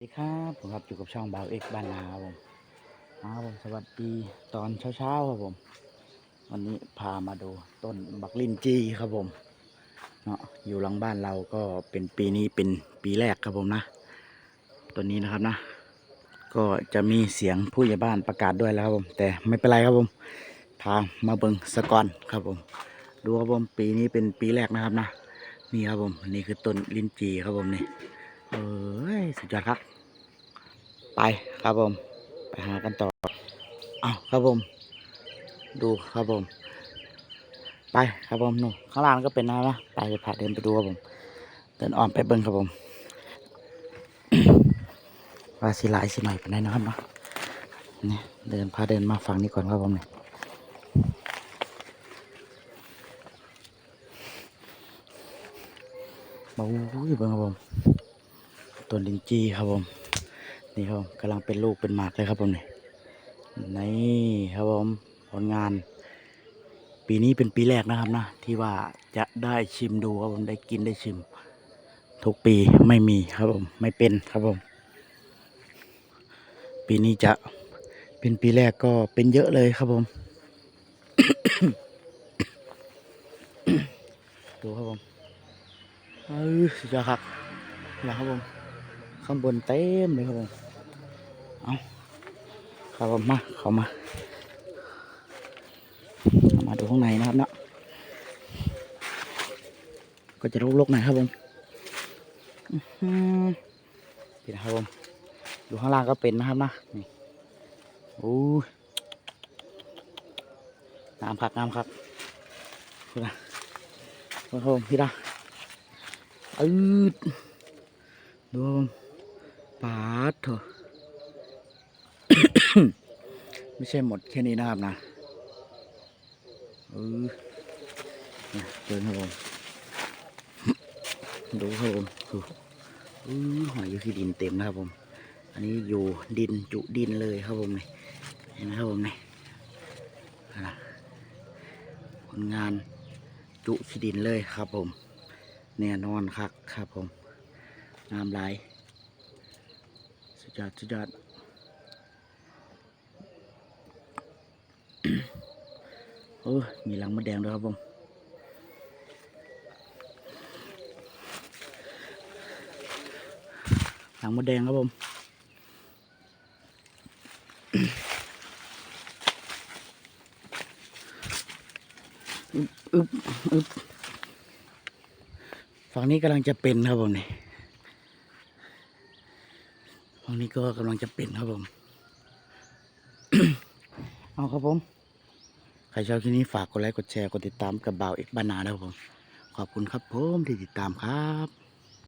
สวัสดีครับผมครับอยู่กับช่องบ่าวเอกบ้านนาครับผมครับผมสวัสดีตอนเช้าๆครับผม วันนี้พามาดูต้นบักลินจีครับผมเนาะอยู่หลังบ้านเราก็เป็นปีนี้เป็นปีแรกครับผมนะต้นนี้นะครับนะ ก็จะมีเสียงผู้ใหญ่บ้านประกาศด้วยแล้วครับผม แต่ไม่เป็นไรครับผมพามาเบิงสะกอนครับผม ดูครับผมปีนี้เป็นปีแรกนะครับนะนี่ครับผมนี่คือต้นลินจีครับผมนี่ เอ้ยสุดยอดครับ ไปครับผม ไปหากันต่อ เอาครับผม ดูครับผม ไปครับผมนู่นข้างล่างก็เป็นน้ำนะไปจะพาเดินไปดูครับผม เดินอ้อมไปเบิ้งครับผม ว่าสิหลายสิหน่อยเป็นไงนะครับเนาะนี่เดินพาเดินมาฝั่งนี้ก่อนครับผมเนี่ยมาอุ้ยเบิ้งครับผม ต้นลินจีครับผมนี่ครับกำลังเป็นลูกเป็นหมากเลยครับผมนี่นี่ครับผมผลงาน ปีนี้เป็นปีแรกนะครับนะ ที่ว่าจะได้ชิมดูครับผมได้กินได้ชิม ทุกปีไม่มีครับผมไม่เป็นครับผม ปีนี้จะเป็นปีแรกก็เป็นเยอะเลยครับผมดูครับผมเออสุดยอดครับนะครับผม ข้างบนเต็มเลยครับผมเอาครับผมมาเข้ามาเข้ามาดูข้างในนะครับเนาะก็จะรกๆหน่อยครับผมอื้อหือนี่นะครับผมดูข้างล่างก็เป็นนะครับนะนี่โอ้ยน้ำคักน้ำคักพี่นะครับผมพี่นะอืดดูครับผม ปาดเถอะไม่ใช่หมดแค่นี้นะครับนะเออเดินครับผมดูครับผมดูเออหอยอยู่ที่ดินเต็มนะครับผม อันนี้อยู่ดินจุดินเลยครับผมนี่เห็นไหมครับผมนี่นะผลงานจุที่ดินเลยครับผม แน่นอนครับครับผมงามหลาย ยอดสุดยอดโอ้ยมีหลังมดแดงด้วยครับผมหลังมดแดงครับผม อึบอึบอึบฝั่งนี้กำลังจะเป็นครับผมนี่ ฝั่งนี้ก็กำลังจะเป็นครับผม เอาครับผม ใครชอบคลิปนี้ฝากกดไลค์กดแชร์กดติดตามกับบ่าวเอกบานนานะครับผม ขอบคุณครับผมที่ติดตามครับ